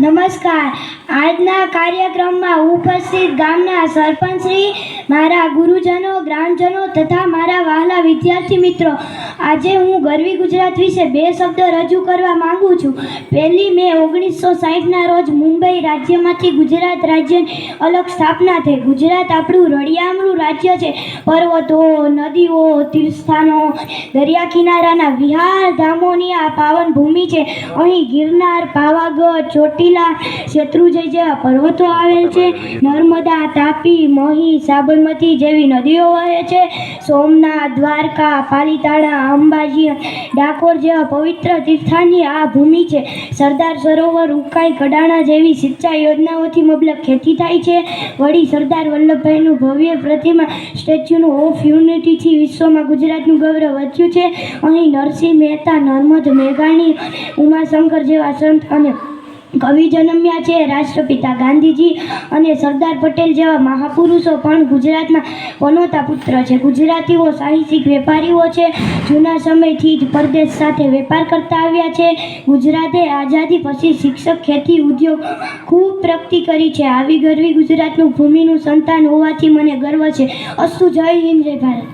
નમસ્કાર. આજના કાર્યક્રમમાં ઉપસ્થિત ગામના સરપંચશ્રી મારા ગુરુજનો, ગ્રામજનો તથા મારા વહાલા વિદ્યાર્થી મિત્રો. આજે હું ગરવી ગુજરાત વિશે બે શબ્દો રજૂ કરવા માંગુ છું. પહેલી મે ઓગણીસો સાહીઠના રોજ મુંબઈ રાજ્યમાંથી ગુજરાત રાજ્યની અલગ સ્થાપના થઈ. ગુજરાત આપણું રળિયામણું રાજ્ય છે. પર્વતો, નદીઓ, તીર્થસ્થાનો દરિયા કિનારાના વિહાર ધામોની આ પાવન ભૂમિ છે. અહીં ગિરનાર, પાવાગઢ ચોટીલા શત્રુજય પર્વતો આવેલ છે. નર્મદા તાપી, મહી, સાબરમતી જેવી નદીઓ વહે છે. સોમનાથ, દ્વારકા, પાલીતાણા, અંબાજી, ડાકોર જેવા પવિત્ર તીર્થાની આ ભૂમિ છે. સરદાર સરોવર, ઉકાઈ કડાણા જેવી સિંચાઈ યોજનાઓથી મબલક ખેતી થાય છે. વળી સરદાર વલ્લભભાઈનું ભવ્ય પ્રતિમા સ્ટેચ્યુનું ઓફ યુનિટીથી વિશ્વમાં ગુજરાતનું ગૌરવ વધ્યું છે. અહીં નરસિંહ મહેતા, નર્મદ મેઘાણી, ઉમાશંકર જેવા સંત અને કવિ જન્મ્યા છે રાષ્ટ્રપિતા ગાંધીજી અને સરદાર પટેલ જેવા મહાપુરુષો પણ ગુજરાતના પનોતા પુત્ર છે. ગુજરાતીઓ સાહિત્યિક વેપારીઓ છે. જૂના સમયથી જ પરદેશ સાથે વેપાર કરતા આવ્યા છે. ગુજરાતે આઝાદી પછી શિક્ષક, ખેતી ઉદ્યોગ ખૂબ પ્રગતિ કરી છે. આવી ગરવી ગુજરાતનું ભૂમિનું સંતાન હોવાથી મને ગર્વ છે. અસ્તુ જય હિન્દ ભારત.